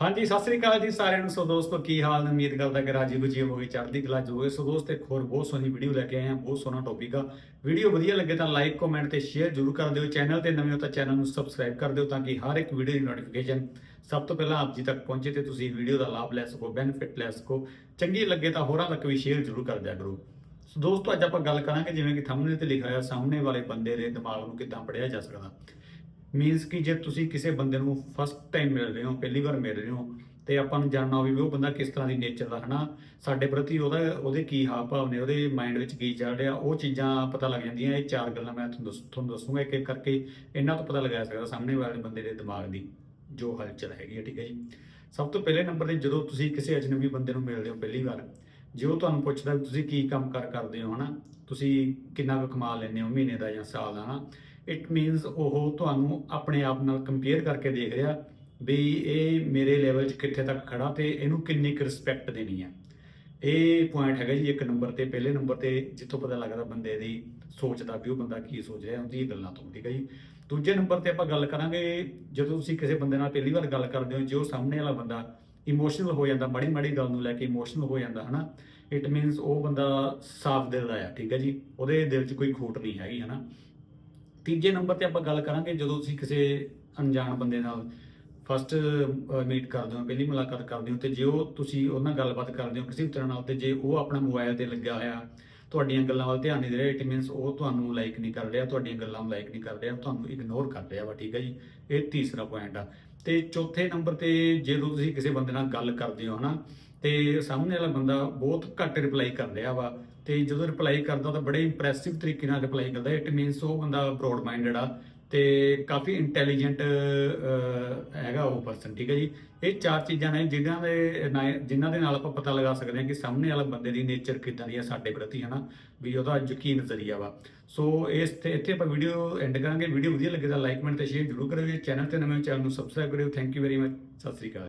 ਹਾਂਜੀ, ਸਤਿ ਸ੍ਰੀ ਅਕਾਲ ਜੀ ਸਾਰਿਆਂ ਨੂੰ। ਸੋ ਦੋਸਤੋ, ਕੀ ਹਾਲ ਨੇ? ਉਮੀਦ ਕਰਦਾ ਕਿ ਰਾਜੀ ਗੁਜੀ ਹੋਵੇ ਚੜ੍ਹਦੀ ਕਲਾ ਚ ਹੋਵੇ ਸੋ ਦੋਸਤ, ਇੱਕ ਹੋਰ ਬਹੁਤ ਸੋਹਣੀ ਵੀਡੀਓ ਲੈ ਕੇ ਆਏ ਹਾਂ। ਬਹੁਤ ਸੋਹਣਾ ਟੌਪਿਕ ਆ। ਵੀਡੀਓ ਵਧੀਆ ਲੱਗੇ ਤਾਂ ਲਾਈਕ ਕਮੈਂਟ ਤੇ ਸ਼ੇਅਰ ਜ਼ਰੂਰ ਕਰ ਦਿਓ। ਚੈਨਲ ਤੇ ਨਵੇਂ ਹੋ ਤਾਂ ਚੈਨਲ ਨੂੰ ਸਬਸਕ੍ਰਾਈਬ ਕਰ ਦਿਓ ਤਾਂ ਕਿ ਹਰ ਇੱਕ ਵੀਡੀਓ ਦੀ ਨੋਟੀਫਿਕੇਸ਼ਨ ਸਭ ਤੋਂ ਪਹਿਲਾਂ ਆਪ ਜੀ ਤੱਕ ਪਹੁੰਚੇ ਤੇ ਤੁਸੀਂ ਵੀਡੀਓ ਦਾ ਲਾਭ ਲੈ ਸਕੋ ਬੈਨੀਫਿਟ ਲੈ ਸਕੋ। ਚੰਗੀ ਲੱਗੇ ਤਾਂ ਹੋਰਾਂ ਤੱਕ ਵੀ ਸ਼ੇਅਰ ਜ਼ਰੂਰ ਕਰ ਦਿਆ ਕਰੋ। ਸੋ ਦੋਸਤੋ, ਅੱਜ ਆਪਾਂ ਗੱਲ ਕਰਾਂਗੇ ਜਿਵੇਂ ਕਿ ਥੰਬਨੇਲ ਤੇ ਲਿਖਿਆ ਹੋਇਆ, ਸਾਹਮਣੇ ਵਾਲੇ ਬੰਦੇ ਦੇ ਦਿਮਾਗ ਨੂੰ ਕਿੱਦਾਂ ਪੜਿਆ ਜਾ ਸਕਦਾ। ਮੀਨਸ ਕਿ ਜੇ ਤੁਸੀਂ ਕਿਸੇ ਬੰਦੇ ਨੂੰ ਫਸਟ ਟਾਈਮ ਮਿਲ ਰਹੇ ਹੋ, ਪਹਿਲੀ ਵਾਰ ਮਿਲ ਰਹੇ ਹੋ, ਤੇ ਆਪਾਂ ਨੂੰ ਜਾਣਨਾ ਹੋਵੇ ਵੀ ਉਹ ਬੰਦਾ ਕਿਸ ਤਰ੍ਹਾਂ ਦੀ ਨੇਚਰ ਦਾ, ਹਨਾ? ਸਾਡੇ ਪ੍ਰਤੀ ਉਹਦਾ, ਉਹਦੇ ਕੀ ਹਾਵ ਭਾਵ ਨੇ, ਉਹਦੇ ਮਾਈਂਡ ਵਿੱਚ ਕੀ ਚੱਲ ਰਿਹਾ, ਉਹ ਚੀਜ਼ਾਂ ਪਤਾ ਲੱਗ ਜਾਂਦੀਆਂ। ਇਹ ਚਾਰ ਗੱਲਾਂ ਮੈਂ ਤੁਹਾਨੂੰ ਦੱਸ- ਤੁਹਾਨੂੰ ਦੱਸੂਗਾ ਇੱਕ ਇੱਕ ਕਰਕੇ, ਇਹਨਾਂ ਤੋਂ ਪਤਾ ਲਗਾਇਆ ਸਕਦਾ ਸਾਹਮਣੇ ਵਾਲੇ ਬੰਦੇ ਦੇ ਦਿਮਾਗ ਦੀ, ਜੋ ਹਲਚਲ ਹੈਗੀ ਹੈ ਠੀਕ ਹੈ ਜੀ? ਸਭ ਤੋਂ ਪਹਿਲੇ ਨੰਬਰ ਤੇ ਜਦੋਂ ਤੁਸੀਂ ਕਿਸੇ ਅਜਨਬੀ ਬੰਦੇ ਨੂੰ ਮਿਲਦੇ ਹੋ ਪਹਿਲੀ ਵਾਰ, ਜੇ ਉਹ ਤੁਹਾਨੂੰ ਪੁੱਛਦਾ ਵੀ ਤੁਸੀਂ ਕੀ ਕੰਮ ਕਰ, ਕਰਦੇ ਹੋ, ਹਨਾ? ਤੁਸੀਂ ਕਿੰਨਾ ਕੁ ਕਮਾ ਲੈਂਦੇ ਹੋ, ਮਹੀਨੇ ਦਾ ਜਾਂ ਸਾਲ ਦਾ, ਹਨਾ? ਇਟ ਮੀਨਸ ਉਹ ਤੁਹਾਨੂੰ ਆਪਣੇ ਆਪ ਨਾਲ ਕੰਪੇਅਰ ਕਰਕੇ ਦੇਖ ਰਿਹਾ ਵੀ ਇਹ ਮੇਰੇ ਲੈਵਲ 'ਚ ਕਿੱਥੇ ਤੱਕ ਖੜਾ ਤੇ ਇਹਨੂੰ ਕਿੰਨੀ ਕੁ ਰਿਸਪੈਕਟ ਦੇਣੀ ਹੈ ਇਹ ਪੁਆਇੰਟ ਹੈਗਾ ਜੀ ਇੱਕ ਨੰਬਰ ਤੇ, ਪਹਿਲੇ ਨੰਬਰ ਤੇ ਜਿੱਥੋਂ ਪਤਾ ਲੱਗਦਾ ਬੰਦੇ ਦੀ ਸੋਚ ਦਾ ਵੀ ਉਹ ਬੰਦਾ ਕੀ ਸੋਚ ਰਿਹਾ, ਉਹਦੀ ਗੱਲਾਂ ਤੋਂ, ਠੀਕ ਹੈ ਜੀ। ਦੂਜੇ ਨੰਬਰ ਤੇ ਆਪਾਂ ਗੱਲ ਕਰਾਂਗੇ, ਜਦੋਂ ਤੁਸੀਂ ਕਿਸੇ ਬੰਦੇ ਨਾਲ ਪਹਿਲੀ ਵਾਰ ਗੱਲ ਕਰਦੇ ਹੋ, ਜੇ ਉਹ ਸਾਹਮਣੇ ਵਾਲਾ ਬੰਦਾ ਇਮੋਸ਼ਨਲ ਹੋ ਜਾਂਦਾ, ਮਾੜੀ ਮਾੜੀ ਗੱਲ ਨੂੰ ਲੈ ਕੇ ਇਮੋਸ਼ਨਲ ਹੋ ਜਾਂਦਾ, ਹਨਾ? ਇਟ ਮੀਨਸ ਉਹ ਬੰਦਾ ਸਾਫ਼ ਦਿਲ ਦਾ ਆ, ਠੀਕ ਹੈ ਜੀ। ਉਹਦੇ ਦਿਲ 'ਚ ਕੋਈ ਖੋਟ ਨਹੀਂ ਹੈਗੀ, ਹਨਾ? ਤੀਜੇ ਨੰਬਰ ਤੇ ਆਪਾਂ ਗੱਲ ਕਰਾਂਗੇ ਜਦੋਂ ਤੁਸੀਂ ਕਿਸੇ ਅਣਜਾਣ ਬੰਦੇ ਨਾਲ ਫਸਟ ਮੀਟ ਕਰਦੇ ਹੋ, ਪਹਿਲੀ ਮੁਲਾਕਾਤ ਕਰਦੇ ਹੋ ਤੇ ਜੇ ਉਹ ਤੁਸੀਂ ਉਹਨਾਂ ਨਾਲ ਗੱਲਬਾਤ ਕਰਦੇ ਹੋ ਕਿਸੇ ਵੀ ਤਰ੍ਹਾਂ ਨਾਲ ਤੇ ਜੇ ਉਹ ਆਪਣਾ ਮੋਬਾਈਲ ਤੇ ਲੱਗਿਆ ਹੋਇਆ, ਤੁਹਾਡੀਆਂ ਗੱਲਾਂ ਵੱਲ ਧਿਆਨ ਨਹੀਂ ਦੇ ਰਿਹਾ ਇਟ ਮੀਨਸ ਉਹ ਤੁਹਾਨੂੰ ਲਾਈਕ ਨਹੀਂ ਕਰ ਰਿਹਾ, ਤੁਹਾਡੀਆਂ ਗੱਲਾਂ ਨੂੰ ਲਾਈਕ ਨਹੀਂ ਕਰ ਰਿਹਾ, ਤੁਹਾਨੂੰ ਇਗਨੋਰ ਕਰ ਰਿਹਾ ਵਾ, ਠੀਕ ਹੈ ਜੀ? ਇਹ ਤੀਸਰਾ ਪੁਆਇੰਟ ਆ। ਤੇ ਚੌਥੇ ਨੰਬਰ ਤੇ ਜਦੋਂ ਤੁਸੀਂ ਕਿਸੇ ਬੰਦੇ ਨਾਲ ਗੱਲ ਕਰਦੇ ਹੋ ਹਨਾ, ਤੇ ਸਾਹਮਣੇ ਵਾਲਾ ਬੰਦਾ ਬਹੁਤ ਘੱਟ ਰਿਪਲਾਈ ਕਰ ਰਿਹਾ ਵਾ ਤੇ ਜਦੋਂ ਰਿਪਲਾਈ ਕਰਦਾ ਤਾਂ ਬੜੇ ਇੰਪ੍ਰੈਸਿਵ ਤਰੀਕੇ ਨਾਲ ਰਿਪਲਾਈ ਕਰਦਾ। ਇਟ ਮੀਨਸ ਉਹ ਬੰਦਾ ਬ੍ਰੌਡ ਮਾਈਂਡਡ ਆ ਤੇ ਕਾਫੀ ਇੰਟੈਲੀਜੈਂਟ ਹੈਗਾ ਉਹ ਪਰਸਨ ਠੀਕ ਹੈ ਜੀ? ਇਹ ਚਾਰ ਚੀਜ਼ਾਂ ਨੇ ਜਿਨ੍ਹਾਂ ਦੇ ਨਾਲ- ਜਿਨ੍ਹਾਂ ਦੇ ਨਾਲ ਆਪਾਂ ਪਤਾ ਲਗਾ ਸਕਦੇ ਹਾਂ ਕਿ ਸਾਹਮਣੇ ਵਾਲਾ ਬੰਦੇ ਦੀ ਨੇਚਰ ਕਿੱਦਾਂ ਦੀ ਹੈ ਸਾਡੇ ਪ੍ਰਤੀ, ਹਨਾ? ਵੀ ਉਹਦਾ ਯਕੀਨ ਨਜ਼ਰੀਆ ਵਾ। ਸੋ ਇਸ ਤੇ, ਇੱਥੇ ਆਪਾਂ ਵੀਡੀਓ ਐਂਡ ਕਰਾਂਗੇ। ਵੀਡੀਓ ਵਧੀਆ ਲੱਗੇ ਤਾਂ ਲਾਈਕ ਕਮੈਂਟ ਤੇ ਸ਼ੇਅਰ ਜ਼ਰੂਰ ਕਰਿਓ ਚੈਨਲ ਤੇ ਨਵੇਂ ਚੈਨਲ ਨੂੰ ਸਬਸਕ੍ਰਾਈਬ ਕਰਿਓ। Thank you very much Sat Sri Akal.